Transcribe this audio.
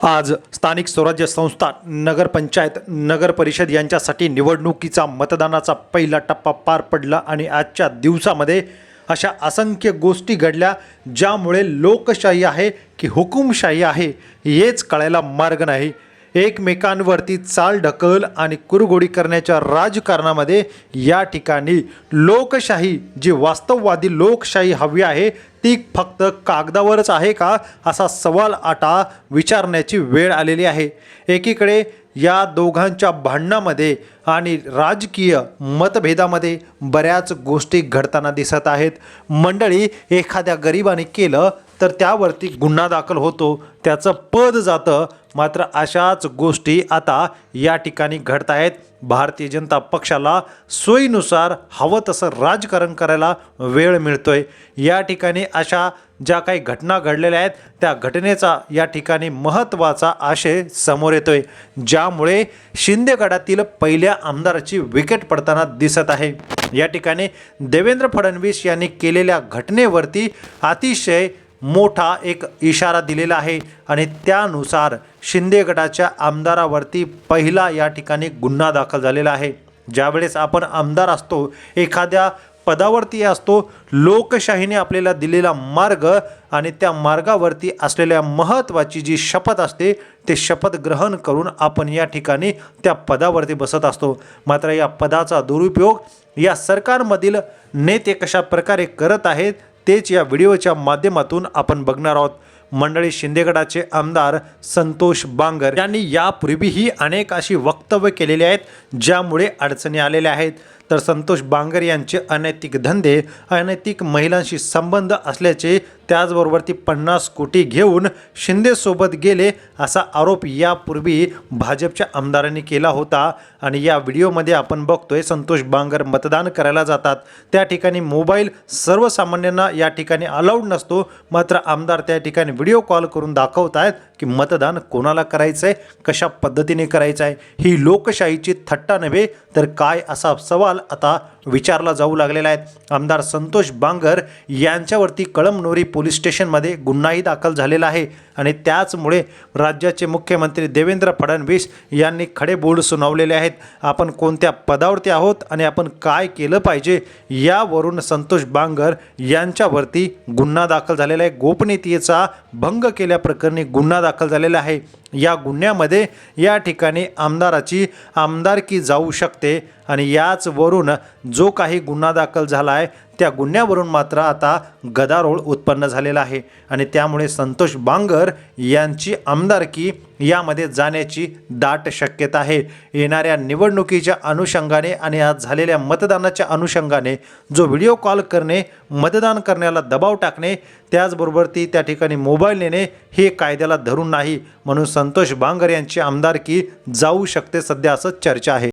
आज स्थानिक स्वराज्य संस्था नगरपंचायत नगर परिषद यांच्यासाठी निवडणुकीचा मतदानाचा पहिला टप्पा पार पडला आणि आजच्या दिवसामध्ये अशा असंख्य गोष्टी घडल्या ज्यामुळे लोकशाही आहे की हुकुमशाही आहे हेच कळायला मार्ग नाही. एकमेकांवरती चाल ढकल आणि कुरघोडी करण्याच्या राजकारणामध्ये या ठिकाणी लोकशाही जी वास्तववादी लोकशाही हवी आहे ती फक्त कागदावरच आहे का? असा सवाल आता विचारण्याची वेळ आलेली आहे. एकीकडे या दोघांच्या भांडणामध्ये आणि राजकीय मतभेदामध्ये बऱ्याच गोष्टी घडताना दिसत आहेत. मंडळी एखाद्या गरिबाने केलं तर त्यावरती गुन्हा दाखल होतो. त्याचं पद जातं. मात्र अशाच गोष्टी आता या ठिकाणी घडत आहेत. भारतीय जनता पक्षाला सोयीनुसार हवं तसं राजकारण करायला वेळ मिळतोय. या ठिकाणी अशा ज्या काही घटना घडलेल्या आहेत त्या घटनेचा या ठिकाणी महत्त्वाचा आशय समोर येतोय. ज्यामुळे शिंदेगडातील पहिल्या आमदाराची विकेट पडताना दिसत आहे. या ठिकाणी देवेंद्र फडणवीस यांनी केलेल्या घटनेवरती अतिशय मोठा एक इशारा दिलेला आहे आणि त्यानुसार शिंदे गटाच्या आमदारावरती पहिला या ठिकाणी गुन्हा दाखल झालेला आहे. ज्यावेळेस आपण आमदार असतो एखाद्या पदावरती असतो लोकशाहीने आपल्याला दिलेला मार्ग आणि त्या मार्गावरती असलेल्या महत्त्वाची जी शपथ असते ते शपथ ग्रहण करून आपण या ठिकाणी त्या पदावरती बसत असतो. मात्र या पदाचा दुरुपयोग या सरकारमधील नेते कशा प्रकारे करत आहेत तेच या व्हिडिओच्या माध्यमातून आपण बघणार आहोत. मंडळी शिंदेगडाचे आमदार संतोष बांगर यांनी यापूर्वीही अनेक अशी वक्तव्य केलेली आहेत ज्यामुळे अडचणी आलेल्या आहेत. तर संतोष बांगर यांचे अनैतिक धंदे अनैतिक महिलांशी संबंध असल्याचे त्याचबरोबर ती पन्नास कोटी घेऊन शिंदेसोबत गेले असा आरोप यापूर्वी भाजपच्या आमदारांनी केला होता. आणि या व्हिडिओमध्ये आपण बघतोय संतोष बांगर मतदान करायला जातात. त्या ठिकाणी मोबाईल सर्वसामान्यांना या ठिकाणी अलाउड नसतो. मात्र आमदार त्या ठिकाणी व्हिडिओ कॉल करून दाखवत आहेत की मतदान कोणाला करायचं आहे कशा पद्धतीने करायचं आहे ही लोकशाहीची थट्टा नव्हे तर काय असा सवाल आता विचारला जाऊ लागलेला आहे आमदार संतोष बांगर यांच्यावरती कळमनोरी पोलीस स्टेशनमध्ये गुन्हाही दाखल झालेला आहे आणि त्याचमुळे राज्याचे मुख्यमंत्री देवेंद्र फडणवीस यांनी खडे बोर्ड सुनावलेले आहेत. आपण कोणत्या पदावरती आहोत आणि आपण काय केलं पाहिजे यावरून संतोष बांगर यांच्यावरती गुन्हा दाखल झालेला आहे. गोपनीयतेचा भंग केल्याप्रकरणी गुन्हा दाखल झालेला आहे. या गुन्ह्यामध्ये या ठिकाणी आमदाराची आमदारकी जाऊ शकते आणि याचवरून जो काही गुन्हा दाखल झाला आहे त्या गुन्ह्यावरून मात्र आता गदारोळ उत्पन्न झालेला आहे. आणि त्यामुळे संतोष बांगर यांची आमदारकी यामध्ये जाण्याची दाट शक्यता आहे. येणाऱ्या निवडणुकीच्या अनुषंगाने आणि आज झालेल्या मतदानाच्या अनुषंगाने जो व्हिडिओ कॉल करणे मतदान करण्याला दबाव टाकणे त्याचबरोबर ती त्या ठिकाणी मोबाईल नेणे हे कायद्याला धरून नाही. म्हणून संतोष बांगर यांची आमदारकी जाऊ शकते सध्या असं चर्चा आहे.